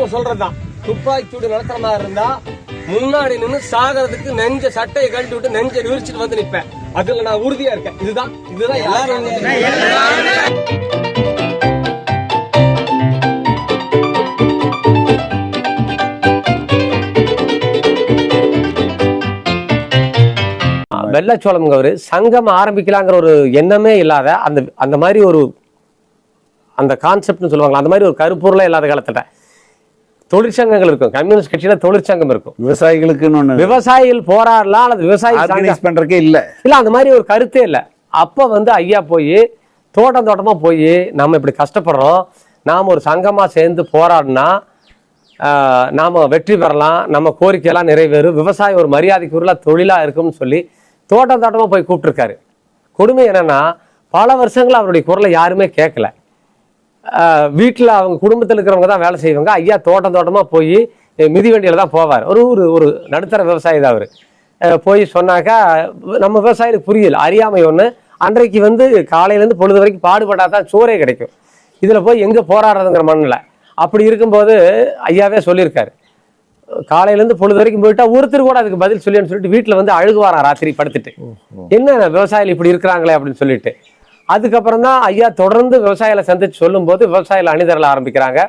இப்போ சொல்றதுதான். துப்பாக்கி சூடு நடத்துற மாதிரி இருந்தா முன்னாடி நின்னு சாகிறதுக்கு நெஞ்ச சட்டையை கழட்டி விட்டு நெஞ்ச விரிச்சிட்டு வந்து நிற்பேன். அதுல நான் உறுதியா இருக்கேன். இதுதான் இதுதான் எல்லாரும் வெள்ளச்சோளம்ங்க சங்கம் ஆரம்பிக்கலாங்கிற ஒரு எண்ணமே இல்லாத அந்த அந்த மாதிரி ஒரு அந்த கான்செப்ட்னு சொல்லுவாங்க அந்த மாதிரி ஒரு கருப்பொருளே இல்லாத காலத்துல தொழிற்சங்கங்கள் இருக்கும். கம்யூனிஸ்ட் கட்சியில தொழிற்சங்கம் இருக்கும். விவசாயிகளுக்குன்னு ஒண்ணு விவசாயிகள் போராடலாம் அல்லது விவசாயி பண்றதுக்கே இல்ல. இல்ல அந்த மாதிரி ஒரு கருத்தே இல்ல. அப்ப வந்து ஐயா போய் தோட்டம் தோட்டமா போய் நம்ம இப்படி கஷ்டப்படுறோம். நாம ஒரு சங்கமா சேர்ந்து போராடினா நாம வெற்றி பெறலாம் நம்ம கோரிக்கையெல்லாம் நிறைவேறும். விவசாயம் ஒரு மரியாதைக்குரிய தொழிலா இருக்கும்னு சொல்லி தோட்டம் தோட்டமா போய் கூப்பிட்டுருக்காரு. கொடுமை என்னன்னா பல வருஷங்களா அவருடைய குரலை யாருமே கேட்கல வீட்டுல அவங்க குடும்பத்தில் இருக்கிறவங்க தான் வேலை செய்வாங்க. ஐயா தோட்டம் தோட்டமா போய் மிதிவண்டியில தான் போவார். ஒரு ஒரு ஒரு நடுத்தர விவசாயி தான் அவர். போய் சொன்னாக்கா நம்ம விவசாயிக்கு புரியல. அறியாமை ஒண்ணு. அன்றைக்கு வந்து காலையில இருந்து பொழுது வரைக்கும் பாடுபட்டா தான் சோறே கிடைக்கும். இதுல போய் எங்க போராடுறதுங்கிற மண்ணில். அப்படி இருக்கும்போது ஐயாவே சொல்லியிருக்காரு. காலையில இருந்து பொழுது வரைக்கும் போயிட்டா ஒருத்தர் கூட அதுக்கு பதில் சொல்லின்னு சொல்லிட்டு வீட்டுல வந்து அழுகுவாராம் ராத்திரி படுத்துட்டு. என்ன விவசாயிகள் இப்படி இருக்கிறாங்களே அப்படின்னு சொல்லிட்டு. அதுக்கப்புறம் தான் ஐயா தொடர்ந்து விவசாயிகளை சந்திச்சு சொல்லும்போது விவசாயிகள் அணிதரல ஆரம்பிக்கிறாங்க.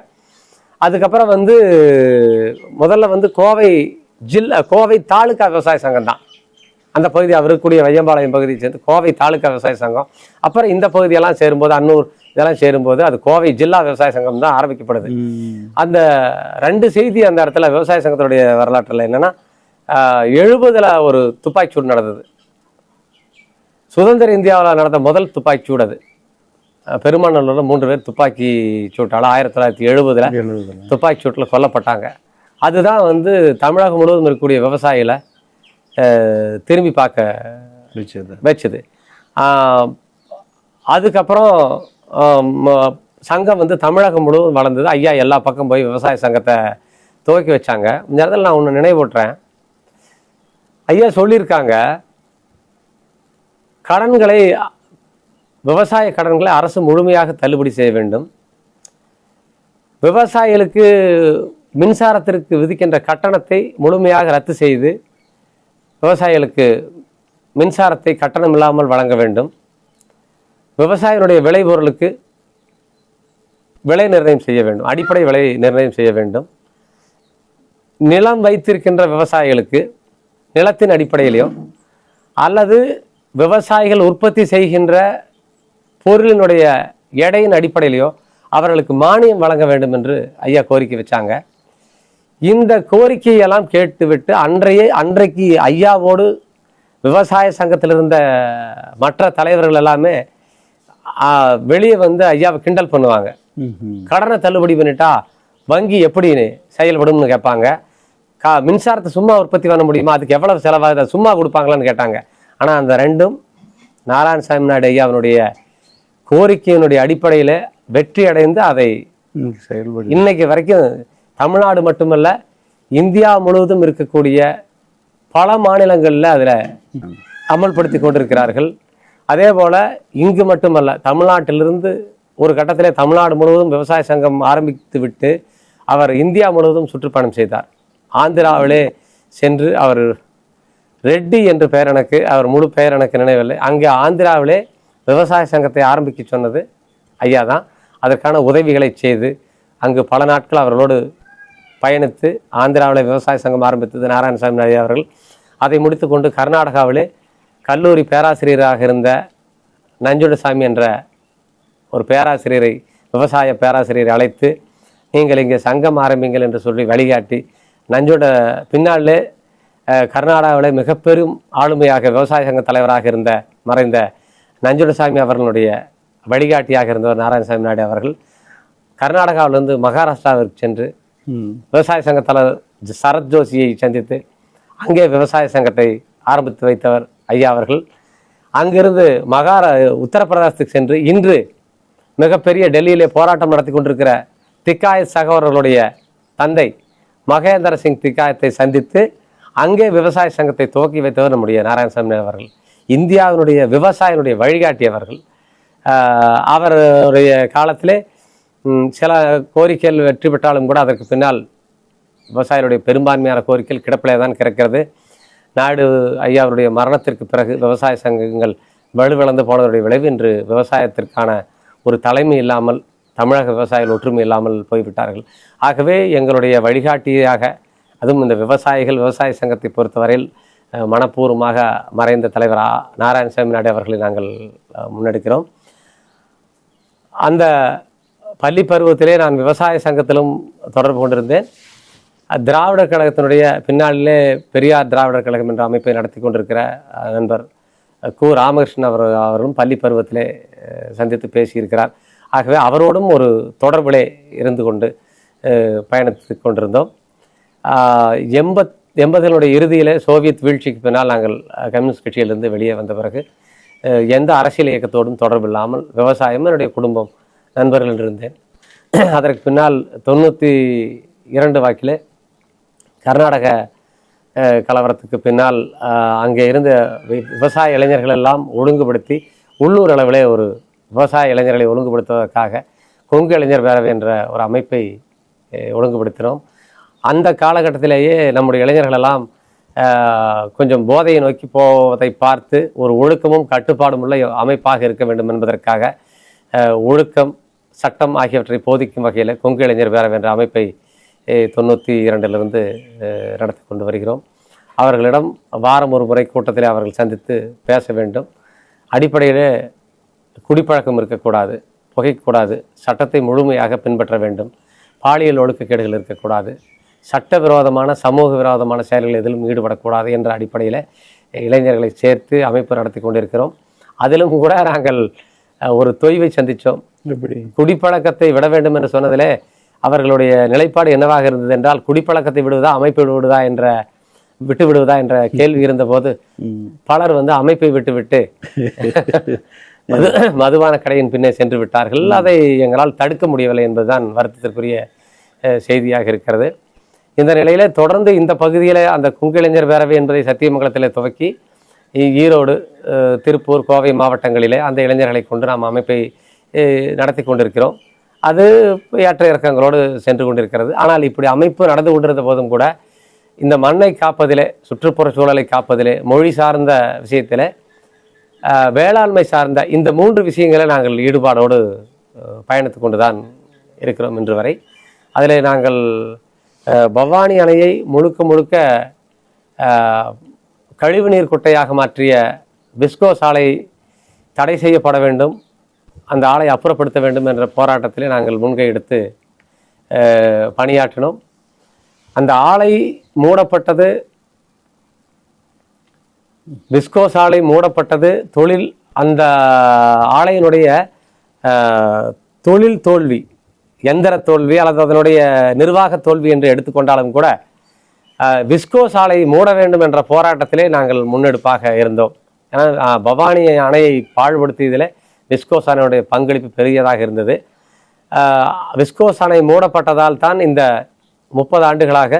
அதுக்கப்புறம் வந்து முதல்ல வந்து கோவை ஜில்லா கோவை தாலுகா விவசாய சங்கம் தான். அந்த பகுதி அவர் இருக்கக்கூடிய வையம்பாளையம் பகுதியை சேர்ந்து கோவை தாலுகா விவசாய சங்கம். அப்புறம் இந்த பகுதியெல்லாம் சேரும்போது அன்னூர் இதெல்லாம் சேரும்போது அது கோவை ஜில்லா விவசாய சங்கம் தான் ஆரம்பிக்கப்படுது. அந்த ரெண்டு செய்தி அந்த இடத்துல விவசாய சங்கத்துடைய வரலாற்றில் என்னன்னா எழுபதுல ஒரு துப்பாக்கிச்சூடு நடந்தது. சுதந்திர இந்தியாவில் நடந்த முதல் துப்பாக்கி சூடு அது. பெருமாநல்லூர்ல மூன்று பேர் துப்பாக்கி சூட்டால ஆயிரத்தி தொள்ளாயிரத்தி எழுபதுல துப்பாக்கி சூட்டில் கொல்லப்பட்டாங்க. அதுதான் வந்து தமிழகம் முழுவதும் இருக்கக்கூடிய விவசாயிகளை திரும்பி பார்க்க வச்சது. வச்சுது. அதுக்கப்புறம் சங்கம் வந்து தமிழகம் முழுவதும் வளர்ந்தது. ஐயா எல்லா பக்கம் போய் விவசாய சங்கத்தை துவக்கி வச்சாங்க. இந்த இடத்துல நான் ஒன்று நினைவூட்டுறேன். ஐயா சொல்லியிருக்காங்க கடன்களை விவசாய கடன்களை அரசு முழுமையாக தள்ளுபடி செய்ய வேண்டும். விவசாயிகளுக்கு மின்சாரத்திற்கு விதிக்கின்ற கட்டணத்தை முழுமையாக ரத்து செய்து விவசாயிகளுக்கு மின்சாரத்தை கட்டணம் இல்லாமல் வழங்க வேண்டும். விவசாயிகளுடைய விளைபொருளுக்கு விலை நிர்ணயம் செய்ய வேண்டும். அடிப்படை விலை நிர்ணயம் செய்ய வேண்டும். நிலம் வைத்திருக்கின்ற விவசாயிகளுக்கு நிலத்தின் அடிப்படையிலையோ அல்லது விவசாயிகள் உற்பத்தி செய்கின்ற பொருளினுடைய எடையின் அடிப்படையிலையோ அவர்களுக்கு மானியம் வழங்க வேண்டும் என்று ஐயா கோரிக்கை வச்சாங்க. இந்த கோரிக்கையெல்லாம் கேட்டுவிட்டு அன்றைய அன்றைக்கு ஐயாவோடு விவசாய சங்கத்தில் இருந்த மற்ற தலைவர்கள் எல்லாமே வெளியே வந்து ஐயாவை கிண்டல் பண்ணுவாங்க. கடனை தள்ளுபடி பண்ணிட்டா வங்கி எப்படி செயல்படும்னு கேட்பாங்க. கா மின்சாரத்தை சும்மா உற்பத்தி பண்ண முடியுமா? அதுக்கு எவ்வளவு செலவாகுது? சும்மா கொடுப்பாங்களான்னு கேட்டாங்க. ஆனால் அந்த ரெண்டும் நாராயணசாமி நாயுடு ஐயாவினுடைய கோரிக்கையினுடைய அடிப்படையில் வெற்றி அடைந்து அதை செயல்படு இன்னைக்கு வரைக்கும் தமிழ்நாடு மட்டுமல்ல இந்தியா முழுவதும் இருக்கக்கூடிய பல மாநிலங்களில் அதில் அமல்படுத்தி கொண்டிருக்கிறார்கள். அதே போல இங்கு மட்டுமல்ல தமிழ்நாட்டிலிருந்து ஒரு கட்டத்திலே தமிழ்நாடு முழுவதும் விவசாய சங்கம் ஆரம்பித்து விட்டு அவர் இந்தியா முழுவதும் சுற்றுப்பயணம் செய்தார். ஆந்திராவிலே சென்று அவர் ரெட்டி என்று பெயர் எனக்கு அவர் முழு பெயர் எனக்கு நினைவில்லை. அங்கே ஆந்திராவிலே விவசாய சங்கத்தை ஆரம்பிக்க சொன்னது ஐயா தான். அதற்கான உதவிகளை செய்து அங்கு பல நாட்கள் அவர்களோடு பயணித்து ஆந்திராவில் விவசாய சங்கம் ஆரம்பித்தது நாராயணசாமி ஐயா அவர்கள். அதை முடித்துக்கொண்டு கர்நாடகாவிலே கல்லூரி பேராசிரியராக இருந்த நஞ்சுடசாமி என்ற ஒரு பேராசிரியரை விவசாய பேராசிரியரை அழைத்து நீங்கள் இங்கே சங்கம் ஆரம்பிங்கள் என்று சொல்லி வழிகாட்டி நஞ்சோட பின்னாலே கர்நாடகாவில் மிக பெரும் ஆளுமையாக விவசாய சங்க தலைவராக இருந்த மறைந்த நஞ்சுடசாமி அவர்களுடைய வழிகாட்டியாக இருந்தவர் நாராயணசாமி நாயுடு அவர்கள் கர்நாடகாவிலிருந்து மகாராஷ்டிராவிற்கு சென்று விவசாய சங்க தலைவர் சரத் ஜோஷியை சந்தித்து அங்கே விவசாய சங்கத்தை ஆரம்பித்து வைத்தவர் ஐயா அவர்கள். அங்கிருந்து மகாரா உத்தரப்பிரதேசத்துக்கு சென்று இன்று மிகப்பெரிய டெல்லியிலே போராட்டம் நடத்தி கொண்டிருக்கிற திக்காயத் சகோதரர்களுடைய தந்தை மகேந்திர சிங் திக்காயத்தை சந்தித்து அங்கே விவசாய சங்கத்தை துவக்கி வைத்தவர் நம்முடைய நாராயணசாமி அவர்கள். இந்தியாவினுடைய விவசாயினுடைய வழிகாட்டியவர்கள். அவருடைய காலத்திலே சில கோரிக்கைகள் வெற்றி பெற்றாலும் கூட அதற்கு பின்னால் விவசாயிகளுடைய பெரும்பான்மையான கோரிக்கைகள் கிடப்பிலே தான் கிடக்கிறது. நாடு ஐயாவுடைய மரணத்திற்கு பிறகு விவசாய சங்கங்கள் வலுவிழந்து போனதுடைய விளைவு இன்று விவசாயத்திற்கான ஒரு தலைமை இல்லாமல் தமிழக விவசாயிகள் ஒற்றுமை இல்லாமல் போய்விட்டார்கள். ஆகவே எங்களுடைய வழிகாட்டியாக அதுவும் இந்த விவசாயிகள் விவசாய சங்கத்தை பொறுத்தவரையில் மனப்பூர்வமாக மறைந்த தலைவர் நாராயணசாமி நாடு அவர்களை நாங்கள் முன்னெடுக்கிறோம். அந்த பள்ளி பருவத்திலே நான் விவசாய சங்கத்திலும் தொடர்பு கொண்டிருந்தேன். திராவிடர் கழகத்தினுடைய பின்னாளிலே பெரியார் திராவிடர் கழகம் என்ற அமைப்பை நடத்தி கொண்டிருக்கிற நண்பர் கு ராமகிருஷ்ணன் அவர் அவரும் பள்ளி பருவத்திலே சந்தித்து பேசியிருக்கிறார். ஆகவே அவரோடும் ஒரு தொடர்பிலே இருந்து கொண்டு அஹ், பயணித்து கொண்டிருந்தோம். எண்பத் எண்பதுகளுடைய இறுதியில் சோவியத் வீழ்ச்சிக்கு பின்னால் நாங்கள் கம்யூனிஸ்ட் கட்சியிலிருந்து வெளியே வந்த பிறகு எந்த அரசியல் இயக்கத்தோடும் தொடர்பு இல்லாமல் விவசாயம் என்னுடைய குடும்பம் நண்பர்கள் இருந்தேன். அதற்கு பின்னால் தொண்ணூற்றி இரண்டு வாக்கில் கர்நாடக கலவரத்துக்கு பின்னால் அங்கே இருந்த வி- விவசாய இளைஞர்கள் எல்லாம் ஒழுங்குபடுத்தி உள்ளூர் அளவிலே ஒரு விவசாய இளைஞர்களை ஒழுங்குபடுத்துவதற்காக கொங்கு இளைஞர் பேரவை என்ற ஒரு அமைப்பை ஒழுங்குபடுத்தினோம். அந்த காலகட்டத்திலேயே நம்முடைய இளைஞர்களெல்லாம் கொஞ்சம் போதையை நோக்கி போவதை பார்த்து ஒரு ஒழுக்கமும் கட்டுப்பாடும் உள்ள அமைப்பாக இருக்க வேண்டும் என்பதற்காக ஒழுக்கம் சட்டம் ஆகியவற்றை போதிக்கும் வகையில் கொங்கு இளைஞர் பேரவை என்ற அமைப்பை தொண்ணூற்றி இரண்டிலிருந்து நடத்தி கொண்டு வருகிறோம். அவர்களிடம் வாரம் ஒரு முறை கூட்டத்தில் அவர்கள் சந்தித்து பேச வேண்டும். அடிப்படையிலே குடிப்பழக்கம் இருக்கக்கூடாது புகைக்கூடாது சட்டத்தை முழுமையாக பின்பற்ற வேண்டும். பாலியல் ஒழுக்கக்கேடுகள் இருக்கக்கூடாது. சட்டவிரோதமான சமூக விரோதமான செயல்கள் எதிலும் ஈடுபடக்கூடாது என்ற அடிப்படையில் இளைஞர்களை சேர்த்து அமைப்பு நடத்தி கொண்டிருக்கிறோம். அதிலும் கூட நாங்கள் ஒரு தொய்வை சந்தித்தோம் குடிப்பழக்கத்தை விட வேண்டும் என்று சொன்னதிலே அவர்களுடைய நிலைப்பாடு என்னவாக இருந்தது என்றால் குடிப்பழக்கத்தை விடுவதா அமைப்பை விடுவதா என்ற விட்டு விடுவதா என்ற கேள்வி இருந்தபோது பலர் வந்து அமைப்பை விட்டுவிட்டு மது மதுபான கடையின் பின்னே சென்று விட்டார்கள். அதை எங்களால் தடுக்க முடியவில்லை என்பதுதான் வருத்தத்திற்குரிய செய்தியாக இருக்கிறது. இந்த நிலையில் தொடர்ந்து இந்த பகுதியில் அந்த குங்கிளைஞர் பேரவை என்பதை சத்தியமங்கலத்தில் துவக்கி ஈரோடு திருப்பூர் கோவை மாவட்டங்களிலே அந்த இளைஞர்களை கொண்டு நாம் அமைப்பை நடத்தி கொண்டிருக்கிறோம். அது ஏற்ற இறக்கங்களோடு சென்று கொண்டிருக்கிறது. ஆனால் இப்படி அமைப்பு நடந்து கொண்டிருந்த போதும் கூட இந்த மண்ணை காப்பதிலே சுற்றுப்புற சூழலை காப்பதிலே மொழி சார்ந்த விஷயத்தில் வேளாண்மை சார்ந்த இந்த மூன்று விஷயங்களை நாங்கள் ஈடுபாடோடு பயணித்து கொண்டு தான் இருக்கிறோம் இன்று வரை. அதில் நாங்கள் பவானி அணையை முழுக்க முழுக்க கழிவுநீர் குட்டையாக மாற்றிய பிஸ்கோ சாலை தடை செய்யப்பட வேண்டும் அந்த ஆலை அப்புறப்படுத்த வேண்டும் என்ற போராட்டத்திலே நாங்கள் முன்கை எடுத்து பணியாற்றினோம். அந்த ஆலை மூடப்பட்டது பிஸ்கோ சாலை மூடப்பட்டது தொழில் அந்த ஆலையினுடைய தொழில் தோல்வி எந்திர தோல்வி அல்லது அதனுடைய நிர்வாக தோல்வி என்று எடுத்துக்கொண்டாலும் கூட விஸ்கோ சாலை மூட வேண்டும் என்ற போராட்டத்திலே நாங்கள் முன்னெடுப்பாக இருந்தோம். ஏன்னா பவானி அணையை பாழ்படுத்தியதில் விஸ்கோ சாலையுடைய பங்களிப்பு பெரியதாக இருந்தது. விஸ்கோ சாலை மூடப்பட்டதால் தான் இந்த முப்பது ஆண்டுகளாக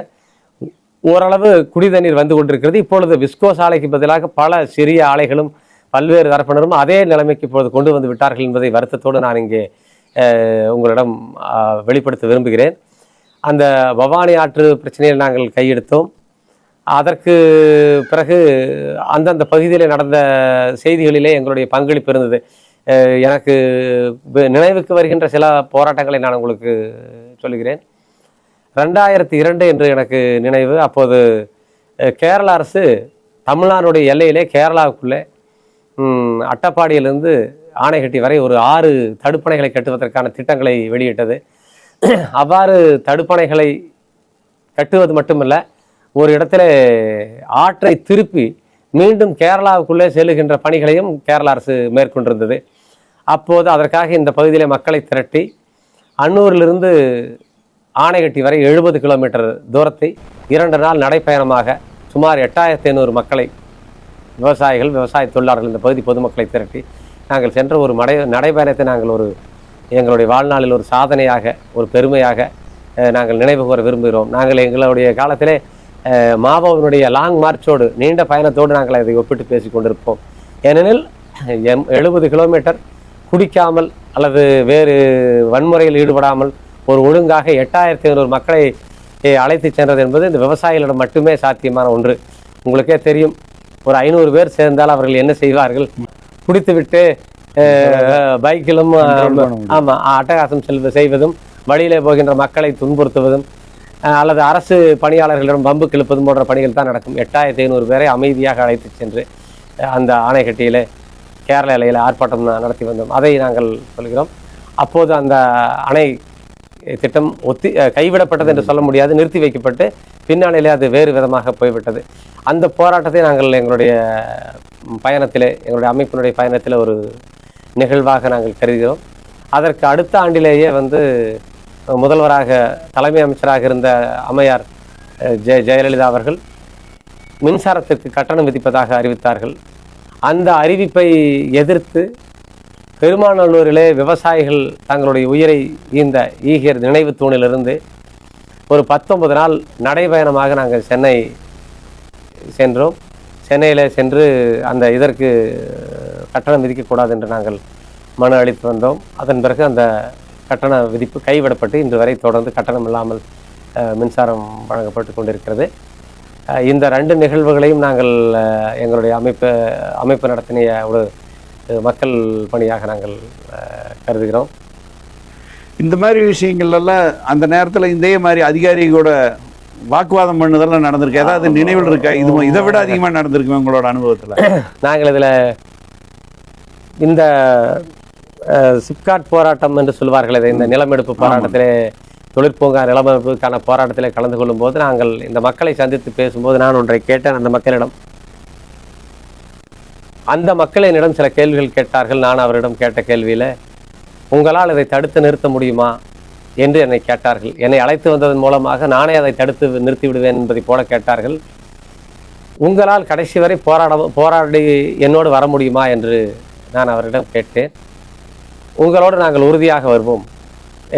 ஓரளவு குடிதண்ணீர் வந்து கொண்டிருக்கிறது. இப்பொழுது விஸ்கோ சாலைக்கு பதிலாக பல சிறிய ஆலைகளும் பல்வேறு தரப்பினரும் அதே நிலைமைக்கு இப்பொழுது கொண்டு வந்து விட்டார்கள் என்பதை வருத்தத்தோடு நான் இங்கே உங்களிடம் வெளிப்படுத்த விரும்புகிறேன். அந்த பவானி ஆற்று பிரச்சனையில் நாங்கள் கையெடுத்தோம். அதற்கு பிறகு அந்தந்த பகுதியில் நடந்த செய்திகளிலே எங்களுடைய பங்களிப்பு இருந்தது. எனக்கு நினைவுக்கு வருகின்ற சில போராட்டங்களை நான் உங்களுக்கு சொல்லுகிறேன். ரெண்டாயிரத்தி இரண்டு என்று எனக்கு நினைவு. அப்போது கேரள அரசு தமிழ்நாடுடைய எல்லையிலே கேரளாவுக்குள்ளே அட்டப்பாடியிலிருந்து ஆணைகட்டி வரை ஒரு ஆறு தடுப்பணைகளை கட்டுவதற்கான திட்டங்களை வெளியிட்டது. அவ்வாறு தடுப்பணைகளை கட்டுவது மட்டுமல்ல ஒரு இடத்துல ஆற்றை திருப்பி மீண்டும் கேரளாவுக்குள்ளே செல்லுகின்ற பணிகளையும் கேரள அரசு மேற்கொண்டிருந்தது. அப்போது அதற்காக இந்த பகுதியிலே மக்களை திரட்டி அன்னூரிலிருந்து ஆணைகட்டி வரை எழுபது கிலோமீட்டர் தூரத்தை இரண்டு நாள் நடைப்பயணமாக சுமார் எட்டாயிரத்தி ஐநூறு மக்களை விவசாயிகள் விவசாய தொழிலாளர்கள் இந்த பகுதி பொதுமக்களை திரட்டி நாங்கள் சென்ற ஒரு மடை நடைபயணத்தை நாங்கள் ஒரு எங்களுடைய வாழ்நாளில் ஒரு சாதனையாக ஒரு பெருமையாக நாங்கள் நினைவு கூற விரும்புகிறோம். நாங்கள் எங்களுடைய காலத்திலே அஹ், மாவோவினுடைய லாங் மார்ச்சோடு நீண்ட பயணத்தோடு நாங்கள் அதை ஒப்பிட்டு பேசி கொண்டிருப்போம். ஏனெனில் எம் எழுபது கிலோமீட்டர் குடிக்காமல் அல்லது வேறு வன்முறையில் ஈடுபடாமல் ஒரு ஒழுங்காக எட்டாயிரத்தி ஐநூறு மக்களை அழைத்து சென்றது என்பது இந்த விவசாயிகளிடம் மட்டுமே சாத்தியமான ஒன்று. உங்களுக்கே தெரியும் ஒரு ஐநூறு பேர் சேர்ந்தால் அவர்கள் என்ன செய்வார்கள்? குடித்துவிட்டு பைக்கிலும் அஹ், ஆமா அட்டகாசம் செல்வ செய்வதும் வழியிலே போகின்ற மக்களை துன்புறுத்துவதும் அல்லது அரசு பணியாளர்களிடம் பம்பு கிழப்பதும் போன்ற பணிகள் தான் நடக்கும். எட்டாயிரத்தி ஐநூறு பேரை அமைதியாக அழைத்து சென்று அந்த ஆணைக்கட்டியிலே கேரள எல்லையில் ஆர்ப்பாட்டம் நடத்தி வந்தோம். அதை நாங்கள் சொல்கிறோம். அப்போது அந்த அணை திட்டம் ஒத்தி கைவிடப்பட்டது என்று சொல்ல முடியாது. நிறுத்தி வைக்கப்பட்டு பின்னாளிலே அது வேறு விதமாக போய்விட்டது. அந்த போராட்டத்தை நாங்கள் எங்களுடைய பயணத்திலே எங்களுடைய அமைப்பினுடைய பயணத்தில் ஒரு நிகழ்வாக நாங்கள் கருதுகிறோம். அதற்கு அடுத்த ஆண்டிலேயே வந்து முதல்வராக தலைமை அமைச்சராக இருந்த அம்மையார் ஜெய ஜெயலலிதா அவர்கள் மின்சாரத்திற்கு கட்டணம் விதிப்பதாக அறிவித்தார்கள். அந்த அறிவிப்பை எதிர்த்து பெருமாநல்லூரிலே விவசாயிகள் தங்களுடைய உயிரை ஈந்த ஈகியர் நினைவு தூணிலிருந்து ஒரு பத்தொன்பது நாள் நடைபயணமாக நாங்கள் சென்னை சென்றோம். சென்னையில் சென்று அந்த இதற்கு கட்டணம் விதிக்கக்கூடாது என்று நாங்கள் மனு அளித்து வந்தோம். அதன் பிறகு அந்த கட்டண விதிப்பு கைவிடப்பட்டு இன்று வரை தொடர்ந்து கட்டணம் இல்லாமல் மின்சாரம் வழங்கப்பட்டு கொண்டிருக்கிறது. இந்த ரெண்டு நிகழ்வுகளையும் நாங்கள் எங்களுடைய அமைப்பு அமைப்பு நடத்தினிய ஒரு மக்கள் பணியாக நாங்கள் கருதுகிறோம். இந்த மாதிரி விஷயங்கள் எல்லாம் அந்த நேரத்தில் இதே மாதிரி அதிகாரி கூட வாக்குவாதம் பண்ணதெல்லாம் நடந்திருக்கு. ஏதாவது நினைவில் இருக்கா? இது இதை விட அதிகமா நடந்திருக்கு உங்களோட அனுபவத்துல? நாங்கள் இதில் இந்த சிப்காட் போராட்டம் என்று சொல்வார்கள். இதை இந்த நிலமெடுப்பு போராட்டத்திலே தொழிற்பூங்கா நிலமெடுப்புக்கான போராட்டத்திலே கலந்து கொள்ளும்போது நாங்கள் இந்த மக்களை சந்தித்து பேசும்போது நான் ஒன்றை கேட்டேன். அந்த மக்களிடம் அந்த மக்கள் என்னிடம் சில கேள்விகள் கேட்டார்கள். நான் அவரிடம் கேட்ட கேள்வியில உங்களால் இதை தடுத்து நிறுத்த முடியுமா? என்று என்னை கேட்டார்கள். என்னை அழைத்து வந்ததன் மூலமாக நானே அதை தடுத்து நிறுத்தி விடுவேன் என்பதை போல கேட்டார்கள். உங்களால் கடைசி வரை போராட போராடி என்னோடு வர முடியுமா என்று நான் அவரிடம் கேட்டேன். உங்களோடு நாங்கள் உறுதியாக வருவோம்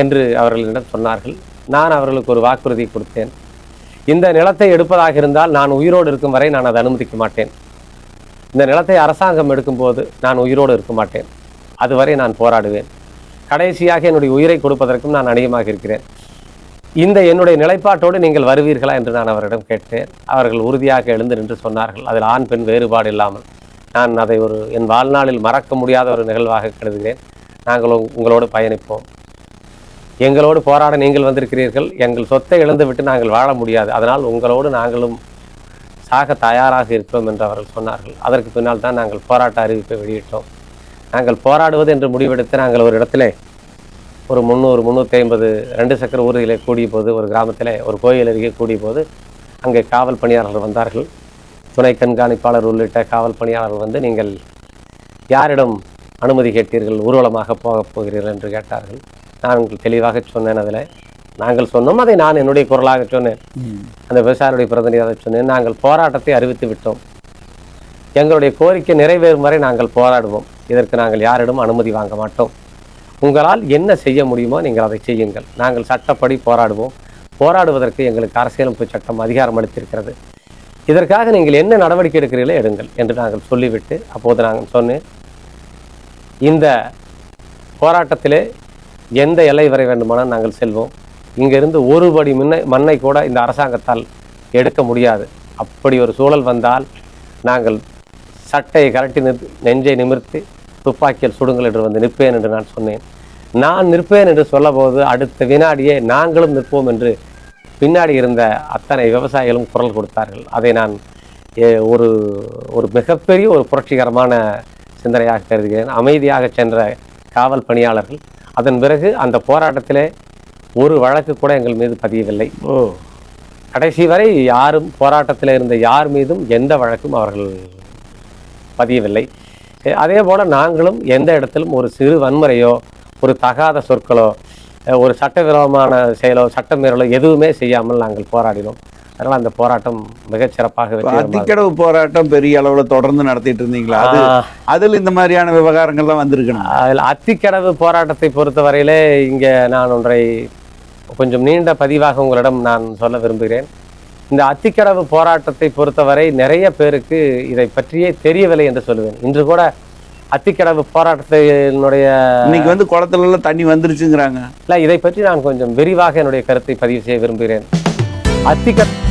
என்று அவர்களிடம் சொன்னார்கள். நான் அவர்களுக்கு ஒரு வாக்குறுதி கொடுத்தேன். இந்த நிலத்தை எடுப்பதாக இருந்தால் நான் உயிரோடு இருக்கும் வரை நான் அதை அனுமதிக்க மாட்டேன். இந்த நிலத்தை அரசாங்கம் எடுக்கும்போது நான் உயிரோடு இருக்க மாட்டேன். அதுவரை நான் போராடுவேன். கடைசியாக என்னுடைய உயிரை கொடுப்பதற்கும் நான் அணியமாக இருக்கிறேன். இந்த என்னுடைய நிலைப்பாட்டோடு நீங்கள் வருவீர்களா என்று நான் அவரிடம் கேட்டேன். அவர்கள் உறுதியாக எழுந்து நின்று சொன்னார்கள். அதில் ஆண் பெண் வேறுபாடு இல்லாமல் நான் அதை ஒரு என் வாழ்நாளில் மறக்க முடியாத ஒரு நிகழ்வாக கருதுகிறேன். நாங்கள் உங்களோடு பயணிப்போம். எங்களோடு போராட நீங்கள் வந்திருக்கிறீர்கள். எங்கள் சொத்தை இழந்து விட்டு நாங்கள் வாழ முடியாது. அதனால் உங்களோடு நாங்களும் சாக தயாராக இருக்கிறோம் என்று அவர்கள் சொன்னார்கள். அதற்கு பின்னால் தான் நாங்கள் போராட்ட அறிவிப்பை வெளியிட்டோம். நாங்கள் போராடுவது என்று முடிவெடுத்து நாங்கள் ஒரு இடத்திலே ஒரு முந்நூறு முந்நூற்றி ஐம்பது ரெண்டு சக்கர ஊர்தியிலே கூடிய போது ஒரு கிராமத்திலே ஒரு கோயில் அருகே கூடிய போது அங்கே காவல் பணியாளர்கள் வந்தார்கள். துணை கண்காணிப்பாளர் உள்ளிட்ட காவல் பணியாளர்கள் வந்து நீங்கள் யாரிடம் அனுமதி கேட்டீர்கள்? ஊர்வலமாக போகப் போகிறீர்கள்? என்று கேட்டார்கள். நான் உங்களுக்கு தெளிவாக சொன்னேன் அதில். நாங்கள் சொன்னோம் அதை நான் என்னுடைய குரலாக சொன்னேன். அந்த விவசாயிகளுடைய பிரதிநிதியாக சொன்னேன். நாங்கள் போராட்டத்தை அறிவித்து விட்டோம். எங்களுடைய கோரிக்கை நிறைவேறும் வரை நாங்கள் போராடுவோம். இதற்கு நாங்கள் யாரிடம் அனுமதி வாங்க மாட்டோம். உங்களால் என்ன செய்ய முடியுமோ நீங்கள் அதை செய்யுங்கள். நாங்கள் சட்டப்படி போராடுவோம். போராடுவதற்கு எங்களுக்கு அரசியலமைப்பு சட்டம் அதிகாரம் அளித்திருக்கிறது. இதற்காக நீங்கள் என்ன நடவடிக்கை எடுக்கிறீர்களோ எடுங்கள் என்று நாங்கள் சொல்லிவிட்டு அப்போது நாங்கள் சொன்னேன். இந்த போராட்டத்திலே எந்த எல்லை வரை வேண்டுமானால் நாங்கள் செல்வோம். இங்கிருந்து ஒரு படி முன்னை மண்ணை கூட இந்த அரசாங்கத்தால் எடுக்க முடியாது. அப்படி ஒரு சூழல் வந்தால் நாங்கள் சட்டையை கரட்டி நிறு நெஞ்சை நிமிர்த்தி துப்பாக்கியில் சுடுங்கள் என்று வந்து நிற்பேன் என்று நான் சொன்னேன். நான் நிற்பேன் என்று சொல்லபோது அடுத்த வினாடியே நாங்களும் நிற்போம் என்று பின்னாடி இருந்த அத்தனை விவசாயிகளும் குரல் கொடுத்தார்கள். அதை நான் ஒரு ஒரு மிகப்பெரிய ஒரு புரட்சிகரமான சிந்தனையாக கருதுகிறேன். அமைதியாக சென்ற காவல் பணியாளர்கள் அதன் பிறகு அந்த போராட்டத்திலே ஒரு வழக்கு கூட எங்கள் மீது பதியவில்லை. ஓ. கடைசி வரை யாரும் போராட்டத்தில் இருந்த யார் மீதும் எந்த வழக்கும் அவர்கள் பதியவில்லை. அதே போல நாங்களும் எந்த இடத்திலும் ஒரு சிறு வன்முறையோ ஒரு தகாத சொற்களோ ஒரு சட்டவிரோதமான செயலோ சட்டமீறலோ எதுவுமே செய்யாமல் நாங்கள் போராடினோம். அதனால் அந்த போராட்டம் மிகச் சிறப்பாக இப்ப வெற்றிகரமாக அத்திக்கடவு போராட்டம் பெரிய அளவுல தொடர்ந்து நடத்திட்டு இருந்தீங்களா? அது அதுல இந்த மாதிரியான விவகாரங்கள்லாம் வந்திருக்கணும் அதில் அத்திக்கடவு போராட்டத்தை பொறுத்தவரையிலே இங்கே நான் ஒன்றை கொஞ்சம் நீண்ட பதிவாக உங்களிடம் நான் சொல்ல விரும்புகிறேன். இந்த அத்திக்கடவு போராட்டத்தை பொறுத்தவரை நிறைய பேருக்கு இதை பற்றியே தெரியவில்லை என்று சொல்லுவேன். இன்று கூட அத்திக்கடவு போராட்டத்தினுடைய இன்னைக்கு வந்து குளத்துல தண்ணி வந்துருச்சுங்கிறாங்க. இல்ல இதை பற்றி நான் கொஞ்சம் விரிவாக என்னுடைய கருத்தை பதிவு செய்ய விரும்புகிறேன். அத்திக்க